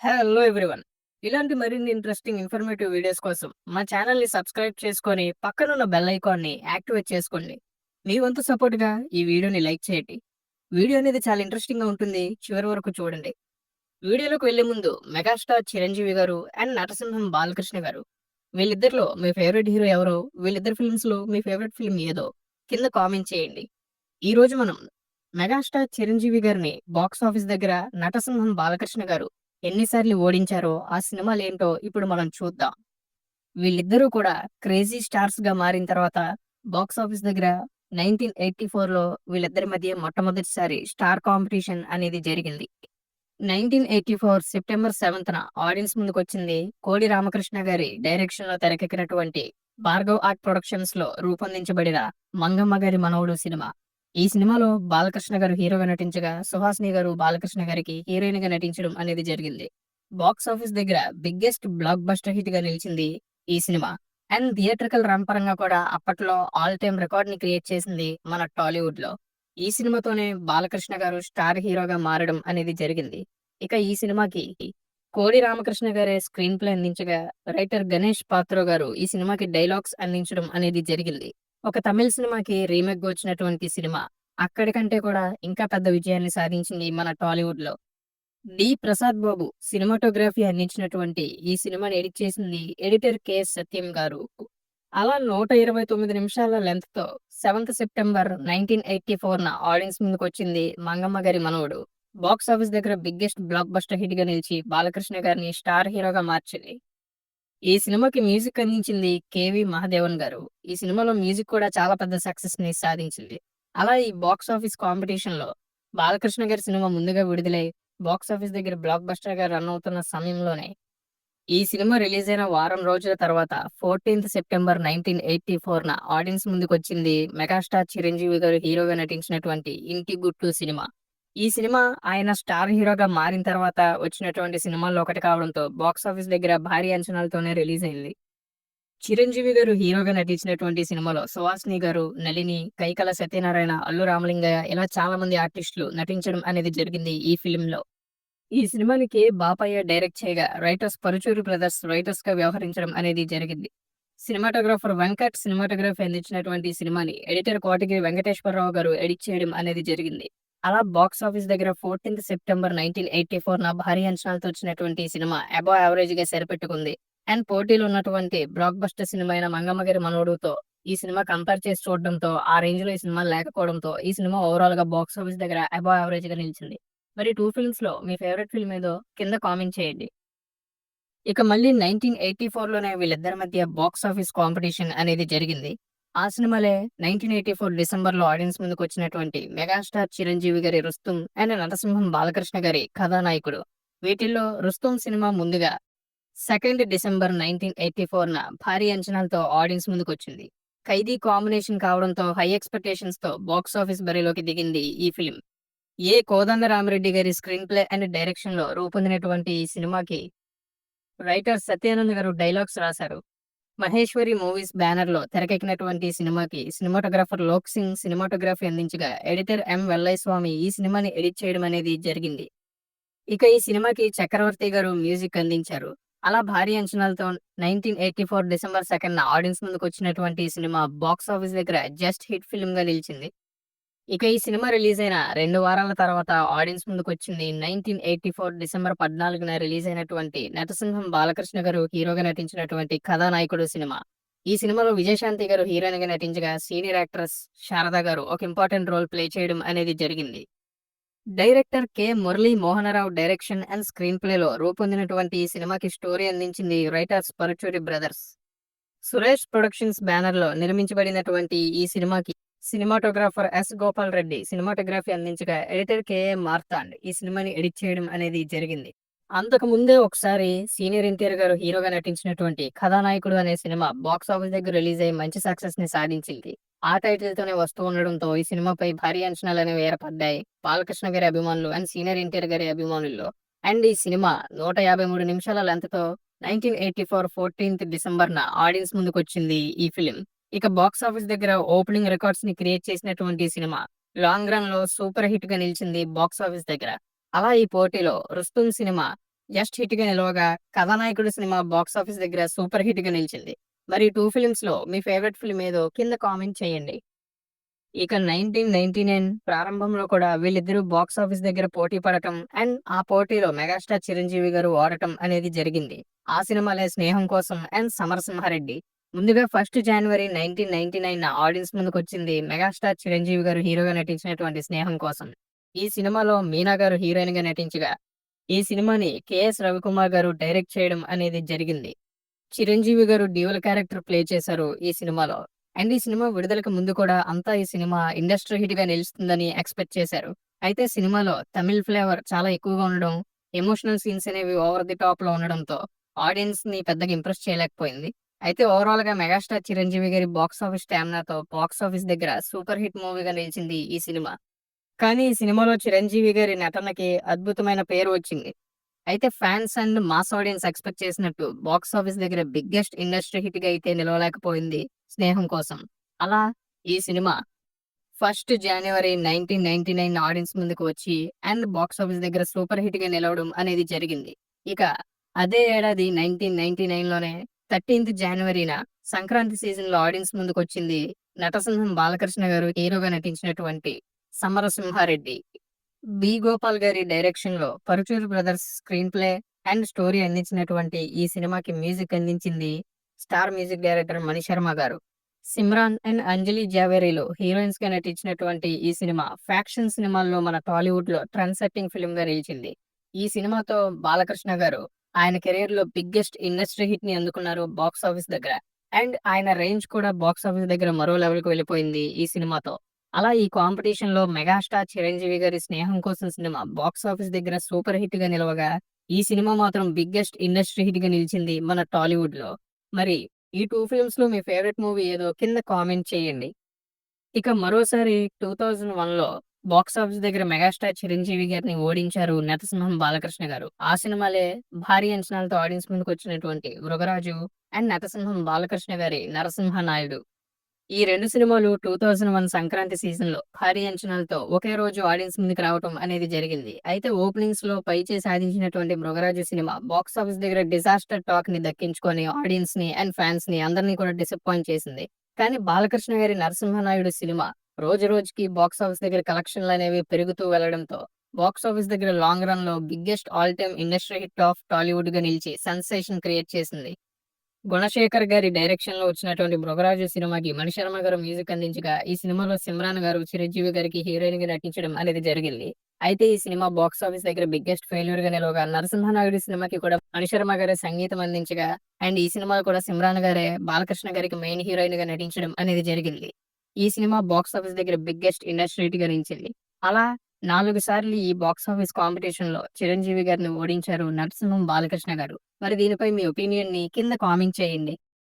Hello everyone. ఇలాంటి మరిన్ని interesting informative videos కోసం మా ఛానల్‌ని సబ్స్క్రైబ్ చేసుకొని పక్కనున్న బెల్ ఐకాన్‌ని యాక్టివేట్ చేసుకోండి. మీ వంతు సపోర్ట్‌గా ఈ వీడియోని లైక్ చేయండి. వీడియో అనేది చాలా ఇంట్రెస్టింగ్‌గా ఉంటుంది. చివరి వరకు చూడండి. వీడియోలోకి వెళ్ళే ముందు మెగాస్టార్ చిరంజీవి గారు అండ్ నటసింహం బాలకృష్ణ గారు వీళ్ళిద్దరిలో మీ ఫేవరెట్ హీరో ఎవరో, వీళ్ళిద్దరి ఫిల్మ్స్‌లో మీ ఫేవరెట్ ఫిల్మ్ ఏదో కింద కామెంట్ చేయండి. ఈరోజు మనం మెగాస్టార్ చిరంజీవి గారిని బాక్స్ ఆఫీస్ దగ్గర నటసింహం బాలకృష్ణ గారు ఎన్నిసార్లు ఓడించారో ఆ సినిమాలేంటో ఇప్పుడు మనం చూద్దాం. వీళ్ళిద్దరూ కూడా క్రేజీ స్టార్స్గా మారిన తర్వాత బాక్స్ ఆఫీస్ దగ్గర 1984లో వీళ్ళిద్దరి మధ్య మొట్టమొదటిసారి స్టార్ కాంపిటీషన్ అనేది జరిగింది. 1984 సెప్టెంబర్ 7న ఆడియన్స్ ముందుకొచ్చింది కోడి రామకృష్ణ గారి డైరెక్షన్లో తెరకెక్కినటువంటి భార్గవ్ ఆర్ట్ ప్రొడక్షన్స్లో రూపొందించబడిన మంగమ్మ గారి మనవడు సినిమా. ఈ సినిమాలో బాలకృష్ణ గారు హీరోగా నటించగా, సుహాసిని గారు బాలకృష్ణ గారికి హీరోయిన్గా నటించడం అనేది జరిగింది. బాక్స్ ఆఫీస్ దగ్గర బిగ్గెస్ట్ బ్లాక్ బస్టర్ హిట్గా నిలిచింది ఈ సినిమా. అండ్ థియేట్రికల్ రన్ పరంగా కూడా అప్పట్లో ఆల్ టైమ్ రికార్డ్‌ని క్రియేట్ చేసింది మన టాలీవుడ్లో ఈ సినిమాతోనే బాలకృష్ణ గారు స్టార్ హీరోగా మారడం అనేది జరిగింది. ఇక ఈ సినిమాకి కోడి రామకృష్ణ గారే స్క్రీన్ ప్లే అందించగా, రైటర్ గణేష్ పాత్రో గారు ఈ సినిమాకి డైలాగ్స్ అందించడం అనేది జరిగింది. ఒక తమిళ సినిమాకి రీమేక్ వచ్చినటువంటి సినిమా. అక్కడికంటే కూడా ఇంకా పెద్ద విజయాన్ని సాధించింది మన టాలీవుడ్లో డి. ప్రసాద్ బాబు సినిమాటోగ్రఫీ అందించినటువంటి ఈ సినిమాని ఎడిట్ చేసింది ఎడిటర్ కె. సత్యం గారు. అలా 129 నిమిషాల లెంత్తో సెవెంత్ సెప్టెంబర్ 1984న ఆడియన్స్ ముందుకు వచ్చింది మంగమ్మ గారి మనవడు. బాక్స్ ఆఫీస్ దగ్గర బిగ్గెస్ట్ బ్లాక్ బస్టర్ హిట్గా నిలిచి బాలకృష్ణ గారిని స్టార్ హీరోగా మార్చింది. ఈ సినిమాకి మ్యూజిక్ అందించింది కె.వి. మహాదేవన్ గారు. ఈ సినిమాలో మ్యూజిక్ కూడా చాలా పెద్ద సక్సెస్ని సాధించింది. అలా ఈ బాక్స్ ఆఫీస్ కాంపిటీషన్లో బాలకృష్ణ గారి సినిమా ముందుగా విడుదలై బాక్స్ ఆఫీస్ దగ్గర బ్లాక్ బస్టర్గా రన్ అవుతున్న సమయంలోనే ఈ సినిమా రిలీజ్ అయిన వారం రోజుల తర్వాత 14థ్ సెప్టెంబర్ 1984న ఆడియన్స్ ముందుకు వచ్చింది మెగాస్టార్ చిరంజీవి గారు హీరోగా నటించినటువంటి 'ఇంటి గుట్టు' సినిమా. ఈ సినిమా ఆయన స్టార్ హీరోగా మారిన తర్వాత వచ్చినటువంటి సినిమాల్లో ఒకటి కావడంతో బాక్స్ ఆఫీస్ దగ్గర భారీ అంచనాలతోనే రిలీజ్ అయింది. చిరంజీవి గారు హీరోగా నటించినటువంటి సినిమాలో సుహాస్ని గారు, నళిని, కైకల సత్యనారాయణ, అల్లు రామలింగయ్య ఇలా చాలా మంది ఆర్టిస్టులు నటించడం అనేది జరిగింది ఈ ఫిల్మ్‌లో. ఈ సినిమాకి బాపయ్య డైరెక్ట్ చేయగా, రైటర్స్ పరుచూరి బ్రదర్స్ రైటర్స్గా వ్యవహరించడం అనేది జరిగింది. సినిమాటోగ్రాఫర్ వెంకట్ సినిమాటోగ్రఫీ అందించినటువంటి సినిమాని ఎడిటర్ కోటగిరి వెంకటేశ్వరరావు గారు ఎడిట్ చేయడం అనేది జరిగింది. అలా బాక్స్ ఆఫీస్ దగ్గర 14థ్ సెప్టెంబర్ 1984న భారీ అంచనాలతో వచ్చినటువంటి ఈ సినిమా యావరేజ్గా సరిపెట్టుకుంది. అండ్ పోటీలో ఉన్నటువంటి బ్లాక్ బస్టర్ సినిమా అయిన మంగమ్మ గారి మనవడుతో ఈ సినిమా కంపేర్ చేసి చూడడంతో ఆ రేంజ్లో ఈ సినిమా లేకపోవడంతో ఈ సినిమా ఓవరాల్గా బాక్స్ ఆఫీస్ దగ్గర అబౌ యావరేజ్గా నిలిచింది. మరి టూ ఫిల్మ్స్లో మీ ఫేవరెట్ ఫిల్మ్ ఏదో కింద కామెంట్ చేయండి. ఇక మళ్ళీ 1984లోనే వీళ్ళిద్దరి మధ్య బాక్స్ ఆఫీస్ కాంపిటీషన్ అనేది జరిగింది. ఆ సినిమాలే నైంటీన్ ఎయిటీ ఫోర్ డిసెంబర్లో ఆడియన్స్ ముందుకు వచ్చినటువంటి మెగాస్టార్ చిరంజీవి గారి 'రుస్తుం' అండ్ నరసింహం బాలకృష్ణ గారి 'కథానాయకుడు'. వీటిల్లో 'రుస్తుం' సినిమా ముందుగా సెకండ్ డిసెంబర్ 1984న భారీ అంచనాలతో ఆడియన్స్ ముందుకు వచ్చింది 'ఖైదీ' కాంబినేషన్ కావడంతో హై ఎక్స్‌పెక్టేషన్స్‌తో బాక్స్ ఆఫీస్ బరిలోకి దిగింది ఈ ఫిలిం ఏ. కోదండరామిరెడ్డి గారి స్క్రీన్ ప్లే అండ్ డైరెక్షన్లో రూపొందినటువంటి ఈ సినిమాకి రైటర్ సత్యానంద్ గారు డైలాగ్స్ రాశారు. మహేశ్వరి మూవీస్ బ్యానర్లో తెరకెక్కినటువంటి సినిమాకి సినిమాటోగ్రాఫర్ లోక్ సింగ్ సినిమాటోగ్రఫీ అందించగా, ఎడిటర్ ఎం. వెల్లయస్వామి ఈ సినిమాని ఎడిట్ చేయడం అనేది జరిగింది. ఇక ఈ సినిమాకి చక్రవర్తి గారు మ్యూజిక్ అందించారు. అలా భారీ అంచనాలతో 1984 డిసెంబర్ సెకండ్ ఆడియన్స్ ముందుకు వచ్చినటువంటి సినిమా బాక్స్ ఆఫీస్ దగ్గర జస్ట్ హిట్ ఫిల్మ్గా నిలిచింది. ఇక ఈ సినిమా రిలీజ్ అయిన రెండు వారాల తర్వాత ఆడియన్స్ ముందుకొచ్చింది 1984 డిసెంబర్ 14న రిలీజ్ అయినటువంటి నటసింహం బాలకృష్ణ గారు హీరోగా నటించినటువంటి 'కథానాయకుడు' సినిమా. ఈ సినిమాలో విజయశాంతి గారు హీరోయిన్గా నటించగా, సీనియర్ యాక్ట్రెస్ శారద గారు ఒక ఇంపార్టెంట్ రోల్ ప్లే చేయడం అనేది జరిగింది. Director K. Murali Mohanarao direction and screen ప్లేలో రూపొందినటువంటి ఈ సినిమాకి స్టోరీ అందించింది writers Paruchuri brothers. Suresh productions బ్యానర్‌లో నిర్మించబడినటువంటి ఈ సినిమాకి cinematographer S. Gopal Reddy cinematography అందించగా, ఎడిటర్ కె.ఏ. మార్తాండ్ ఈ సినిమాని ఎడిట్ చేయడం అనేది జరిగింది. అంతకు ముందే ఒకసారి సీనియర్ ఎన్టీఆర్ గారు హీరోగా నటించినటువంటి 'కథానాయకుడు' అనే సినిమా బాక్స్ ఆఫీస్ దగ్గర రిలీజ్ అయ్యి మంచి సక్సెస్ని సాధించింది. ఆ టైటిల్‌తోనే వస్తూ ఉండడంతో ఈ సినిమాపై భారీ అంచనాలు అనేవి ఏర్పడ్డాయి. బాలకృష్ణ గారి అభిమానులు అండ్ సీనియర్ ఎన్టీఆర్ గారి అభిమానుల్లో. అండ్ ఈ సినిమా 153 నిమిషాల లెంత్తో నైన్టీన్ ఎయిటీ ఫోర్ ఫోర్టీన్త్ డిసెంబర్‌న ఆడియన్స్ ముందుకొచ్చింది ఈ ఫిల్మ్. ఇక బాక్స్ ఆఫీస్ దగ్గర ఓపెనింగ్ రికార్డ్స్‌ని క్రియేట్ చేసినటువంటి సినిమా. లాంగ్ రన్‌లో సూపర్ హిట్‌గా నిలిచింది బాక్స్ ఆఫీస్ దగ్గర. అలా ఈ పోటీలో 'రుస్తుం' సినిమా జస్ట్ హిట్గా నిలవగా కథానాయకుడు సినిమా బాక్స్ ఆఫీస్ దగ్గర సూపర్ హిట్గా నిలిచింది. మరి టూ ఫిల్మ్స్లో మీ ఫేవరెట్ ఫిల్మ్ ఏదో కింద కామెంట్ చేయండి. ఇక నైన్టీన్ నైన్టీ నైన్ ప్రారంభంలో కూడా వీళ్ళిద్దరూ బాక్స్ ఆఫీస్ దగ్గర పోటీ పడటం అండ్ ఆ పోటీలో మెగాస్టార్ చిరంజీవి గారు ఓడటం అనేది జరిగింది. ఆ సినిమాలే స్నేహం కోసం అండ్ సమరసింహారెడ్డి ముందుగా first January nineteen ninety nine audience ముందుకు వచ్చింది మెగాస్టార్ చిరంజీవి గారు హీరోగా నటించినటువంటి స్నేహం కోసం. ఈ సినిమాలో మీనా గారు హీరోయిన్గా నటించగా ఈ సినిమాని కెఎస్ రవికుమార్ గారు డైరెక్ట్ చేయడం అనేది జరిగింది. చిరంజీవి గారు డ్యూయల్ క్యారెక్టర్ ప్లే చేశారు ఈ సినిమాలో. అండ్ ఈ సినిమా విడుదలకు ముందు కూడా అంతా ఈ సినిమా ఇండస్ట్రీ హిట్గా నిలుస్తుందని ఎక్స్పెక్ట్ చేశారు. అయితే సినిమాలో తమిళ్ ఫ్లేవర్ చాలా ఎక్కువగా ఉండడం ఎమోషనల్ సీన్స్ అనేవి ఓవర్ ది టాప్లో ఉండడంతో ఆడియన్స్ని పెద్దగా ఇంప్రెస్ చేయలేకపోయింది. అయితే ఓవరాల్గా మెగాస్టార్ చిరంజీవి గారి బాక్స్ ఆఫీస్ స్టామినాతో బాక్స్ ఆఫీస్ దగ్గర సూపర్ హిట్ మూవీగా నిలిచింది ఈ సినిమా. కానీ ఈ సినిమాలో చిరంజీవి గారి నటనకి అద్భుతమైన పేరు వచ్చింది. అయితే fans and mass audience expect చేసినట్టు బాక్స్ ఆఫీస్ దగ్గర బిగ్గెస్ట్ ఇండస్ట్రీ హిట్గా అయితే నిలవలేకపోయింది స్నేహం కోసం. అలా ఈ cinema first January nineteen ninety nine audience ముందుకు వచ్చి అండ్ బాక్స్ ఆఫీస్ దగ్గర సూపర్ హిట్గా నిలవడం అనేది జరిగింది. ఇక అదే ఏడాది నైన్టీన్ నైన్టీ నైన్లోనే థర్టీన్త్ జనవరిన సంక్రాంతి సీజన్లో ఆడియన్స్ ముందుకు వచ్చింది నటసింహం బాలకృష్ణ గారు హీరోగా నటించినటువంటి సమరసింహారెడ్డి. బి. గోపాల్ గారి డైరెక్షన్లో Paruchuru brothers screenplay and story అందించినటువంటి ఈ సినిమాకి మ్యూజిక్ అందించింది స్టార్ మ్యూజిక్ డైరెక్టర్ మణిశర్మ గారు. సిమ్రాన్ అండ్ అంజలి జావేరీలో హీరోయిన్స్గా నటించినటువంటి ఈ సినిమా ఫ్యాక్షన్ సినిమాల్లో మన టాలీవుడ్లో ట్రెండ్ సెట్టింగ్ ఫిల్మ్గా నిలిచింది. ఈ సినిమాతో బాలకృష్ణ గారు ఆయన కెరీర్లో బిగ్గెస్ట్ ఇండస్ట్రీ హిట్ని అందుకున్నారు బాక్స్ ఆఫీస్ దగ్గర. అండ్ ఆయన రేంజ్ కూడా బాక్స్ ఆఫీస్ దగ్గర మరో లెవెల్కు వెళ్ళిపోయింది ఈ సినిమాతో. అలా ఈ కాంపిటీషన్లో మెగాస్టార్ చిరంజీవి గారి Sneham Kosam cinema box office దగ్గర సూపర్ హిట్గా నిలవగా ఈ సినిమా మాత్రం బిగ్గెస్ట్ ఇండస్ట్రీ హిట్గా నిలిచింది మన టాలీవుడ్లో. మరి ఈ టూ ఫిల్మ్స్లో మీ ఫేవరెట్ మూవీ ఏదో కింద కామెంట్ చేయండి. ఇక మరోసారి టూ థౌజండ్ వన్లో బాక్స్ ఆఫీస్ దగ్గర మెగాస్టార్ చిరంజీవి గారిని ఓడించారు నటసింహం బాలకృష్ణ గారు. ఆ సినిమాలే భారీ అంచనాలతో ఆడియన్స్ ముందుకు వచ్చినటువంటి మృగరాజు అండ్ నటసింహం బాలకృష్ణ గారి నరసింహ నాయుడు. ఈ రెండు సినిమాలు టూ థౌజండ్ వన్ సంక్రాంతి సీజన్లో భారీ అంచనాలతో ఒకే రోజు ఆడియన్స్ ముందుకు రావడం అనేది జరిగింది. అయితే ఓపెనింగ్స్లో పైచే సాధించినటువంటి మృగరాజు సినిమా బాక్స్ ఆఫీస్ దగ్గర డిజాస్టర్ టాక్ని దక్కించుకొని ఆడియన్స్ని అండ్ ఫ్యాన్స్ని అందరినీ కూడా డిసప్పాయింట్ చేసింది. కానీ బాలకృష్ణ గారి నరసింహనాయుడు సినిమా రోజు రోజుకి బాక్స్ ఆఫీస్ దగ్గర కలెక్షన్లు అనేవి పెరుగుతూ వెళ్ళడంతో బాక్స్ ఆఫీస్ దగ్గర లాంగ్ రన్లో biggest all time industry hit of టాలీవుడ్గా నిలిచి సెన్సేషన్ క్రియేట్ చేసింది. గుణశేఖర్ గారి డైరెక్షన్లో వచ్చినటువంటి మృగరాజు సినిమాకి మణిశర్మ గారు మ్యూజిక్ అందించగా ఈ సినిమాలో సిమ్రాన్ గారు చిరంజీవి గారికి హీరోయిన్గా నటించడం అనేది జరిగింది. అయితే ఈ సినిమా బాక్స్ ఆఫీస్ దగ్గర బిగ్గెస్ట్ ఫెయిల్యూర్గా నిలవగా నరసింహనాయుడు సినిమాకి కూడా మణిశర్మ గారే సంగీతం అందించగా అండ్ ఈ సినిమాలో కూడా సిమ్రాన్ గారే బాలకృష్ణ గారికి మెయిన్ హీరోయిన్గా నటించడం అనేది జరిగింది. ఈ సినిమా బాక్స్ ఆఫీస్ దగ్గర బిగ్గెస్ట్ ఇండస్ట్రీ గా అలా నాలుగు సార్లు ఈ బాక్స్ ఆఫీస్ కాంపిటీషన్లో చిరంజీవి గారిని ఓడించారు నరసింహం బాలకృష్ణ గారు. మరి దీనిపై మీ ఒపీనియన్ని కింద కామెంట్ చేయండి.